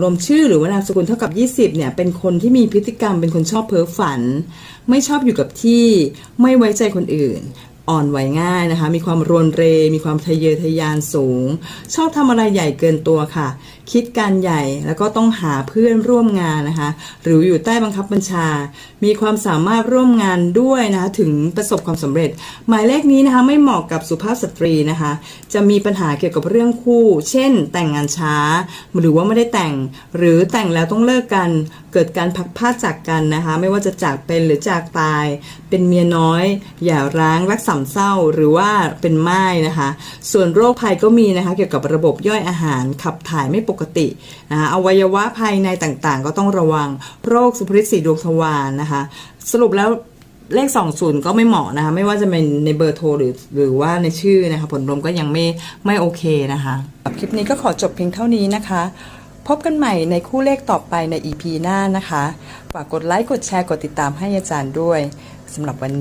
รวมชื่อหรือว่านามสกุลเท่ากับ 20 เนี่ย เป็นคนที่มีพฤติกรรมเป็นคนชอบเพ้อฝัน ไม่ชอบอยู่กับที่ ไม่ไว้ใจคนอื่น อ่อนไหวง่ายนะคะ มีความรวนเร มีความทะเยอทะยานสูง ชอบทำอะไรใหญ่เกินตัวค่ะ คิดการใหญ่แล้วก็ต้องหาเพื่อนร่วมงานนะคะ หรืออยู่ใต้บังคับบัญชา มีความสามารถร่วมงานด้วยนะคะ ถึงประสบความสำเร็จ หมายเลขนี้นะคะไม่เหมาะกับสุภาพสตรีนะคะ จะมีปัญหาเกี่ยวกับเรื่องคู่ เช่น แต่งงานช้า หรือว่าไม่ได้แต่ง หรือแต่งแล้วต้องเลิกกัน เกิดการพักพลาจากกันนะคะ ไม่ว่าจะจากเป็นหรือจากตาย เป็นเมียน้อย อย่าร้างรักสามเศร้าหรือว่าเป็นไม้นะคะ ส่วนโรคภัยก็มีนะคะ เกี่ยวกับระบบย่อยอาหารขับถ่ายไม่ปกตินะคะอวัยวะภายในต่างๆ ก็ต้องระวังโรคสุพริตสีดวงทวารนะคะ สรุปแล้วเลข 20 ก็ไม่เหมาะนะคะไม่ว่าจะเป็นในเบอร์โทรหรือหรือว่าในชื่อนะคะ ผลรวมก็ยังไม่ไม่โอเคนะคะคลิปนี้ก็ขอจบเพียงเท่านี้นะคะ พบกันใหม่ในคู่เลขต่อไปใน EP หน้านะคะฝากกดไลค์กดแชร์กดติดตามให้อาจารย์ด้วยสำหรับวันนี้